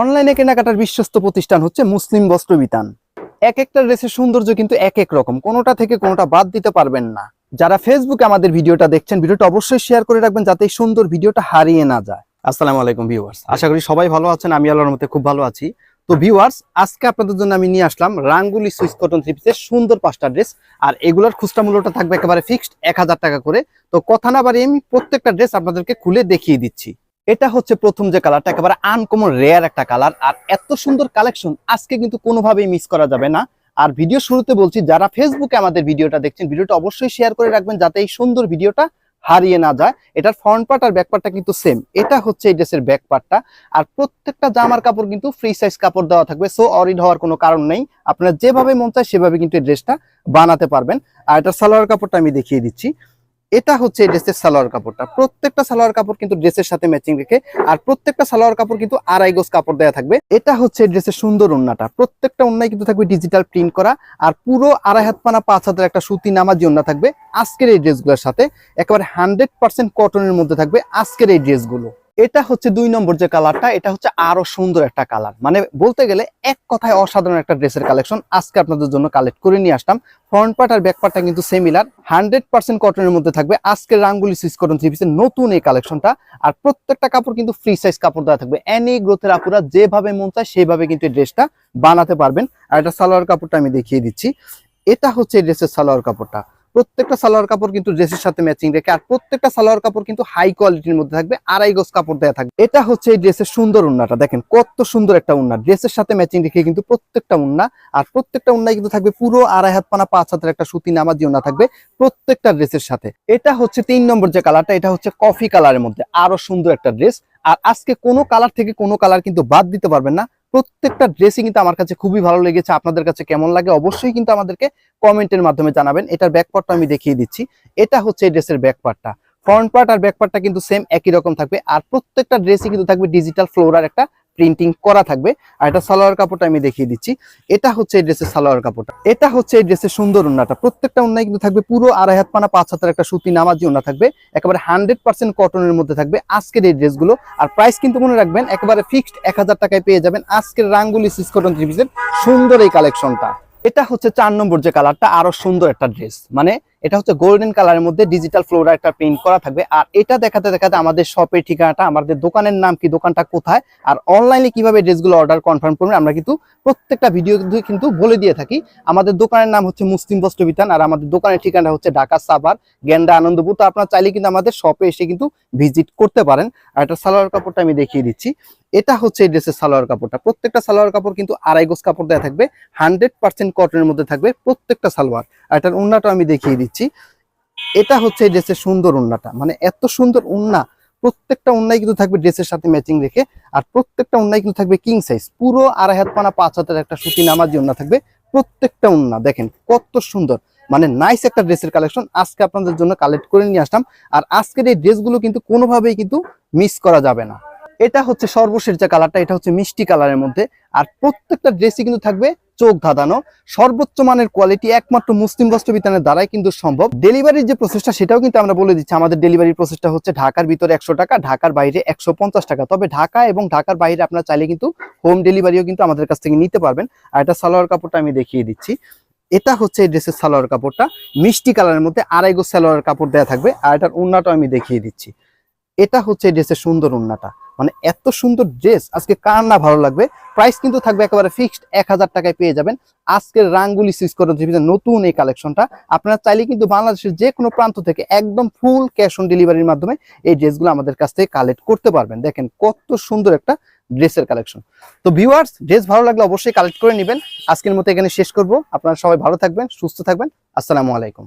অনলাইনে কেনাকাটার বিশ্বস্ত প্রতিষ্ঠান হচ্ছে মুসলিম বস্ত্র বিতান এক একটা ড্রেসের সৌন্দর্য কিন্তু এক এক রকম, কোনোটা থেকে কোনোটা বাদ দিতে পারবেন না। যারা ফেসবুকে আমাদের ভিডিওটা দেখছেন, ভিডিওটা অবশ্যই শেয়ার করে রাখবেন যাতে এই সুন্দর ভিডিওটা হারিয়ে না যায়। আসসালামু আলাইকুম ভিউয়ার্স আশা করি সবাই ভালো আছেন, আমি আল্লাহর মতে খুব ভালো আছি। তো ভিউয়ার্স আজকে আপনাদের জন্য আমি নিয়ে আসলাম রাঙ্গুলি সুইস কটন থ্রি পিসের সুন্দর পাঁচটা ড্রেস। আর এগুলোর খুচরা মূল্যটা থাকবে একেবারে ফিক্সড এক হাজার টাকা করে। তো কথা না বাড়িয়ে আমি প্রত্যেকটা ড্রেস আপনাদেরকে খুলে দেখিয়ে দিচ্ছি। এটা হচ্ছে প্রথম যে কালারটা একেবারে আনকমন রেয়ার একটা কালার আর এত সুন্দর কালেকশন আজকে কিন্তু কোনোভাবেই মিস করা যাবে না। আর ভিডিও শুরুতে বলছি, যারা ফেসবুকে আমাদের ভিডিওটা দেখছেন ভিডিওটা অবশ্যই শেয়ার করে রাখবেন যাতে এই সুন্দর ভিডিওটা হারিয়ে না যায়। এটার ফ্রন্ট পার্ট আর ব্যাক পার্টটা কিন্তু সেম এটা হচ্ছে এই ড্রেসের ব্যাক পার্টটা আর প্রত্যেকটা জামার কাপড় কিন্তু ফ্রি সাইজ কাপড় দেওয়া থাকবে সো অরিড হওয়ার কোনো কারণ নেই। আপনারা যেভাবে মন চায় সেভাবে কিন্তু এই ড্রেসটা বানাতে পারবেন। আর এটা সালোয়ার কাপড়টা আমি দেখিয়ে দিচ্ছি। এটা হচ্ছে ড্রেসের সালোয়ার কাপড়টা। প্রত্যেকটা সালোয়ার কাপড় কিন্তু ড্রেসের সাথে ম্যাচিং রেখে, আর প্রত্যেকটা সালোয়ার কাপড় কিন্তু আড়াই গোজ কাপড় দেওয়া থাকবে। এটা হচ্ছে ড্রেসের সুন্দর ওন্নাটা। প্রত্যেকটা ওন্নায় কিন্তু থাকবে ডিজিটাল প্রিন্ট করা, আর পুরো আড়াই হাত পানা, পাঁচ হাতের একটা সুতি নামাজি ওন্না থাকবে আজকের এই ড্রেসগুলোর সাথে। একেবারে হান্ড্রেড পার্সেন্ট কটনের মধ্যে থাকবে আজকের এই ড্রেসগুলো। এটা হচ্ছে দুই নম্বর যে কালারটা, এটা হচ্ছে আরও সুন্দর একটা কালার। মানে বলতে গেলে এক কথায় অসাধারণ একটা ড্রেসের কালেকশন। আজকে আপনাদের জন্য কালেক্ট করে নিয়ে আসলাম। ফ্রন্ট পার্ট আর ব্যাক পার্টটা কিন্তু সেমিলার হান্ড্রেড পার্সেন্ট কটনের মধ্যে থাকবে। আজকের রাঙ্গুলি সুইচ কটন থ্রি পিসের নতুন এই কালেকশনটা। আর প্রত্যেকটা কাপড় কিন্তু ফ্রি সাইজ কাপড় দেওয়া থাকবে। এনি গ্রোথের আপুরা যেভাবে মন চায় সেইভাবে কিন্তু এই ড্রেসটা বানাতে পারবেন। আর এটা সালোয়ার কাপড়টা আমি দেখিয়ে দিচ্ছি। এটা হচ্ছে এই ড্রেসের সালোয়ার কাপড়টা। প্রত্যেকটা সালোয়ার কাপড় কিন্তু ড্রেসের সাথে ম্যাচিং রেখে, আর প্রত্যেকটা সালোয়ার কাপড় কিন্তু হাই কোয়ালিটির মধ্যে থাকবে, আড়াই গজ কাপড় দেওয়া থাকবে। এটা হচ্ছে এই ড্রেসের সুন্দর উন্নাটা, দেখেন কত সুন্দর একটা উন্না। ড্রেসের সাথে ম্যাচিং রেখে কিন্তু প্রত্যেকটা উন্না, আর প্রত্যেকটা উন্নায় কিন্তু থাকবে পুরো আড়াই হাত পানা, পাঁচ হাতের একটা সুতি নামাজি উন্না থাকবে প্রত্যেকটা ড্রেসের সাথে। এটা হচ্ছে তিন নম্বর যে কালারটা এটা হচ্ছে কফি কালারের মধ্যে আরও সুন্দর একটা ড্রেস। আর আজকে কোনো কালার থেকে কোনো কালার কিন্তু বাদ দিতে পারবেন না। প্রত্যেকটা ড্রেসিং কিন্তু আমার কাছে খুবই ভালো লেগেছে। আপনাদের কাছে কেমন লাগে অবশ্যই কিন্তু আমাদেরকে কমেন্টের মাধ্যমে জানাবেন। এটার ব্যাক পার্টটা আমি দেখিয়ে দিচ্ছি। এটা হচ্ছে এই ড্রেসের ব্যাক পার্টটা ফ্রন্ট পার্ট আর ব্যাক পার্টটা কিন্তু সেম একই রকম থাকবে। আর প্রত্যেকটা ড্রেসই কিন্তু থাকবে ডিজিটাল ফ্লোরার একটা প্রিন্টিং করা থাকবে। আর এটা সালোয়ার কাপড়টা আমি দেখিয়ে দিচ্ছি। এটা হচ্ছে এই ড্রেসের সালোয়ার কাপড়টা। এটা হচ্ছে এই ড্রেসের সুন্দর উন্নাটা। প্রত্যেকটা উন্নায় কিন্তু থাকবে পুরো আড়াই হাত পানা, পাঁচ হাতের একটা সুতি নামাজি উন্না থাকবে। একেবারে হান্ড্রেড পার্সেন্ট কটনের মধ্যে থাকবে আজকের এই ড্রেসগুলো আর প্রাইস কিন্তু মনে রাখবেন, একেবারে ফিক্সড এক হাজার টাকায় পেয়ে যাবেন আজকের রাঙ্গুলি সিস কটন সুন্দর এই কালেকশনটা এটা হচ্ছে চার নম্বর যে কালারটা আরও সুন্দর একটা ড্রেস মানে এটা হচ্ছে গোল্ডেন কালারের মধ্যে ডিজিটাল ফ্লোরা একটা প্রিন্ট করা থাকবে। আর এটা দেখাতে দেখাতে আমাদের শপের ঠিকানাটা, আমাদের দোকানের নাম কি, দোকানটা কোথায়, আর অনলাইনে কীভাবে ড্রেসগুলো অর্ডার কনফার্ম করবেন আমরা কিন্তু প্রত্যেকটা ভিডিও কিন্তু বলে দিয়ে থাকি। আমাদের দোকানের নাম হচ্ছে মুসলিম বস্ত্র বিতান, আর আমাদের দোকানের ঠিকানা হচ্ছে ঢাকা সাভার গেন্ডা আনন্দপুর। তো আপনারা চাইলে কিন্তু আমাদের শপে এসে কিন্তু ভিজিট করতে পারেন। আর এটা সালোয়ার কাপড়টা আমি দেখিয়ে দিচ্ছি। এটা হচ্ছে এই ড্রেসের সালোয়ার কাপড়টা। প্রত্যেকটা সালোয়ার কাপড় কিন্তু আড়াই গোজ কাপড় দেওয়া থাকবে। হান্ড্রেড পার্সেন্ট কটনের মধ্যে থাকবে প্রত্যেকটা সালোয়ার। আর এটার উন্নাটা আমি দেখিয়ে দিচ্ছি। এটা হচ্ছে এই ড্রেসের সুন্দর উন্নাটা। মানে এত সুন্দর উন্না, প্রত্যেকটা উন্নাই কিন্তু থাকবে ড্রেসের সাথে ম্যাচিং রেখে, আর প্রত্যেকটা উন্নাই কিন্তু থাকবে কিং সাইজ পুরো আড়াই হাত পানা, পাঁচ হাতের একটা সুতি নামাজি উন্না থাকবে, প্রত্যেকটা উন্না। দেখেন কত সুন্দর। মানে নাইস একটা ড্রেসের কালেকশন আজকে আপনাদের জন্য কালেক্ট করে নিয়ে আসলাম। আর আজকের এই ড্রেসগুলো কিন্তু কোনোভাবেই কিন্তু মিস করা যাবে না। এটা হচ্ছে সর্বশেষ যে কালারটা এটা হচ্ছে মিষ্টি কালারের মধ্যে। আর প্রত্যেকটা ড্রেসই কিন্তু থাকবে চোখ ধাঁধানো। সর্বোচ্চ মানের কোয়ালিটি একমাত্র মুসলিম বস্ত্র বিতানের দ্বারাই কিন্তু সম্ভব। ডেলিভারির যে প্রসেসটা সেটাও কিন্তু আমরা বলে দিচ্ছি। আমাদের ডেলিভারি প্রসেসটা হচ্ছে ঢাকার ভিতরে একশো টাকা, ঢাকার বাইরে একশো পঞ্চাশ টাকা। তবে ঢাকা এবং ঢাকার বাইরে আপনারা চাইলে কিন্তু হোম ডেলিভারিও কিন্তু আমাদের কাছ থেকে নিতে পারবেন। আর এটা সালোয়ার কাপড়টা আমি দেখিয়ে দিচ্ছি। এটা হচ্ছে এই ড্রেসের সালোয়ার কাপড়টা। মিষ্টি কালারের মধ্যে আড়াইগো সালোয়ার কাপড় দেওয়া থাকবে। আর এটার উন্নাটা আমি দেখিয়ে দিচ্ছি। এটা হচ্ছে এই ড্রেসের সুন্দর উন্নাটা মানে এত সুন্দর ড্রেস, আজকে কার না ভালো লাগবে? প্রাইস কিন্তু থাকবে একেবারে ফিক্সড এক হাজার টাকায় পেয়ে যাবেন। আজকের রাঙ্গুলি সুইচ করে নতুন এই কালেকশনটা আপনারা চাইলে কিন্তু বাংলাদেশের যে কোনো প্রান্ত থেকে একদম ফুল ক্যাশ অন ডেলিভারির মাধ্যমে এই ড্রেসগুলো আমাদের কাছ থেকে কালেক্ট করতে পারবেন। দেখেন কত সুন্দর একটা ড্রেসের কালেকশন তো ভিউয়ার্স ড্রেস ভালো লাগলে অবশ্যই কালেক্ট করে নেবেন। আজকের মতো এখানে শেষ করব। আপনারা সবাই ভালো থাকবেন, সুস্থ থাকবেন। আসসালামু আলাইকুম।